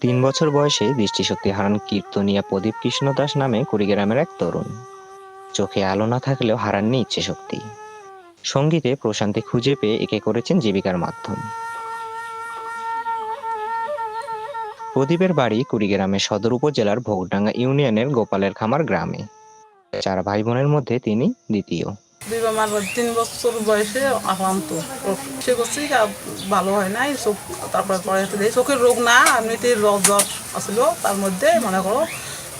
তিন বছর বয়সে দৃষ্টিশক্তি হারান কীর্তনিয়া প্রদীপ কৃষ্ণ দাস নামে কুড়িগ্রামের এক তরুণ। চোখে আলো না থাকলেও হারাননি ইচ্ছে শক্তি সঙ্গীতে প্রশান্তি খুঁজে পেয়ে একে করেছেন জীবিকার মাধ্যম। প্রদীপের বাড়ি কুড়িগ্রামের সদর উপজেলার ভোগডাঙ্গা ইউনিয়নের গোপালের খামার গ্রামে। চার ভাই বোনের মধ্যে তিনি দ্বিতীয়। দুই আমার তিন বছর বয়সে আক্রান্ত। সে করছি ভালো হয় নাই, চোখ, তারপরে পরে দেখি চোখের রোগ না এমনিতে জ্বর জ্বর আসছিল তার মধ্যে মনে করো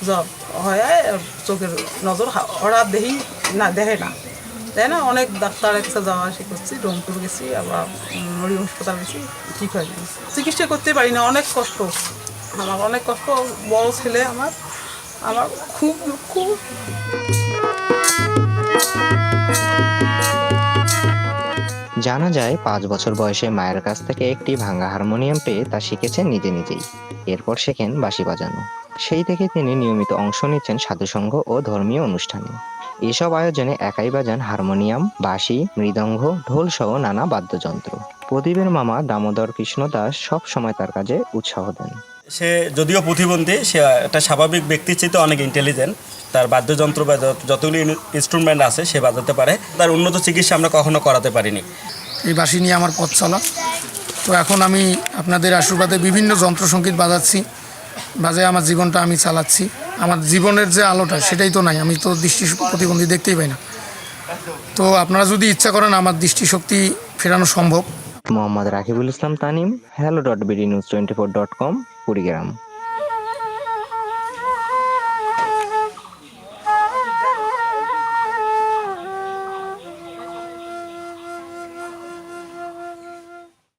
জ্বর হয়, চোখের নজর হঠাৎ দেখি না, দেখে না। তাই না, অনেক ডাক্তারের কাছে যাওয়া আসি করছি, রংপুর গেছি, আবার নড়ি হাসপাতাল গেছি, ঠিক হয় নাই চিকিৎসা করতে পারি না, অনেক কষ্ট। আমার অনেক কষ্ট, বড় ছেলে আমার আমার খুব খুব। জানা যায়, পাঁচ বছর বয়সে মায়ের কাছ থেকে একটি ভাঙা হারমোনিয়াম পেয়ে তা শিখেছেন নিজে নিজেই। এরপর শেখেন বাঁশি বাজানো। সেই থেকে তিনি নিয়মিত অংশ নিচ্ছেন সাধুসংঘ ও ধর্মীয় অনুষ্ঠানে। এসব আয়োজনে একাই বাজান হারমোনিয়াম, বাঁশি, মৃদঙ্গ, ঢোল সহ নানা বাদ্যযন্ত্র। প্রদীপের মামা দামোদর কৃষ্ণ দাস সব সময় তার কাজে উৎসাহ দেন। সে যদিও প্রতিবন্ধী সে একটা স্বাভাবিক ব্যক্তির চেয়ে অনেক ইন্টেলিজেন্ট তার বাদ্যযন্ত্র বা যত- যতগুলি ইনস্ট্রুমেন্ট আছে সে বাজাতে পারে। তার উন্নত চিকিৎসা আমরা কখনো করাতে পারিনি। এই বাঁশি নিয়ে আমার পথ চলা। তো এখন আমি আপনাদের আশীর্বাদে বিভিন্ন যন্ত্রসঙ্গীত বাজাচ্ছি। বাজায় আমার জীবনটা আমি চালাচ্ছি। আমার জীবনের যে আলোটা সেটাই তো নাই। আমি তো দৃষ্টি প্রতিবন্ধী দেখতেই পাই না। তো আপনারা যদি ইচ্ছা করেন আমার দৃষ্টিশক্তি ফেরানো সম্ভব। Mohammad Rakibul Islam Tanim hello dot BD news twenty four dot com கூறுகிறோம்